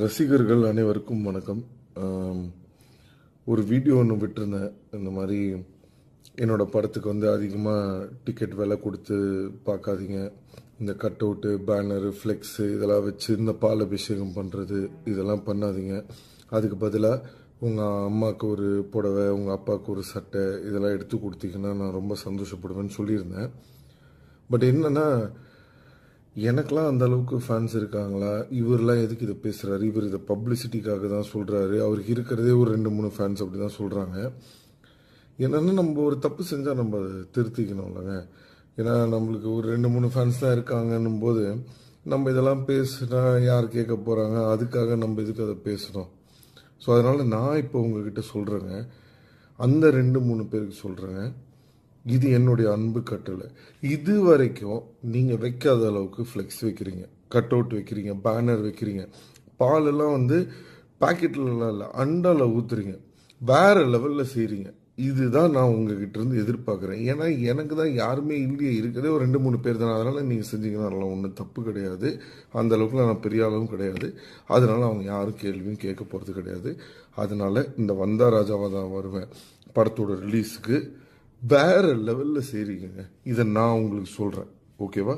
ரசிகர்கள் அனைவருக்கும் வணக்கம். ஒரு வீடியோ ஒன்று விட்டுருந்தேன். இந்த மாதிரி என்னோடய படத்துக்கு வந்து அதிகமாக டிக்கெட் விலை கொடுத்து பார்க்காதீங்க. இந்த கட் அவுட்டு பேனரு ஃப்ளெக்ஸு இதெல்லாம் வச்சு இந்த பால் அபிஷேகம் பண்ணுறது இதெல்லாம் பண்ணாதீங்க. அதுக்கு பதிலாக உங்கள் அம்மாவுக்கு ஒரு புடவை உங்கள் அப்பாவுக்கு ஒரு சட்டை இதெல்லாம் எடுத்து கொடுத்தீங்கன்னா நான் ரொம்ப சந்தோஷப்படுவேன்னு சொல்லியிருந்தேன். பட் என்னென்னா எனக்கெலாம் அந்த அளவுக்கு ஃபேன்ஸ் இருக்காங்களா? இவரெலாம் எதுக்கு இதை பேசுகிறாரு இவர் இதை பப்ளிசிட்டிக்காக தான் சொல்கிறாரு அவருக்கு இருக்கிறதே ஒரு ரெண்டு மூணு ஃபேன்ஸ் அப்படி தான் சொல்கிறாங்க என்னென்னா நம்ம ஒரு தப்பு செஞ்சால் நம்ம அதை திருத்திக்கணும்லங்க ஏன்னா நம்மளுக்கு ஒரு ரெண்டு மூணு ஃபேன்ஸ் தான் இருக்காங்கன்னும் போது நம்ம இதெல்லாம் பேசுனா யார் கேட்க போகிறாங்க அதுக்காக நம்ம இதுக்கு அதை பேசணும்? ஸோ அதனால் நான் இப்போ உங்ககிட்ட சொல்கிறேங்க அந்த ரெண்டு மூணு பேருக்கு சொல்கிறேங்க இது என்னுடைய அன்பு கட்டளை. இது வரைக்கும் நீங்கள் வைக்காத அளவுக்கு ஃப்ளெக்ஸ் வைக்கிறீங்க. கட் அவுட் வைக்கிறீங்க பேனர் வைக்கிறீங்க. பாலெல்லாம் வந்து பாக்கெட்லலாம் இல்லை அண்டால ஊற்றுறீங்க வேற லெவலில் செய்கிறீங்க இதுதான் நான் உங்ககிட்ட இருந்து எதிர்பார்க்குறேன். ஏன்னா எனக்கு தான் யாருமே இல்லையே இருக்கிறதே ஒரு ரெண்டு மூணு பேர் தானே. அதனால் நீங்கள் செஞ்சீங்கன்னா அதெல்லாம் ஒன்றும் தப்பு கிடையாது. அந்த அளவுக்கு நான் பெரிய அளவும் கிடையாது. அதனால அவங்க யாரும் கேள்வியும் கேட்க போகிறது கிடையாது. அதனால இந்த வந்தா ராஜாவாக தான் வருவேன். படத்தோட ரிலீஸுக்கு வேற லெவலில் செய்கிறீங்க இதை நான் உங்களுக்கு சொல்கிறேன் ஓகேவா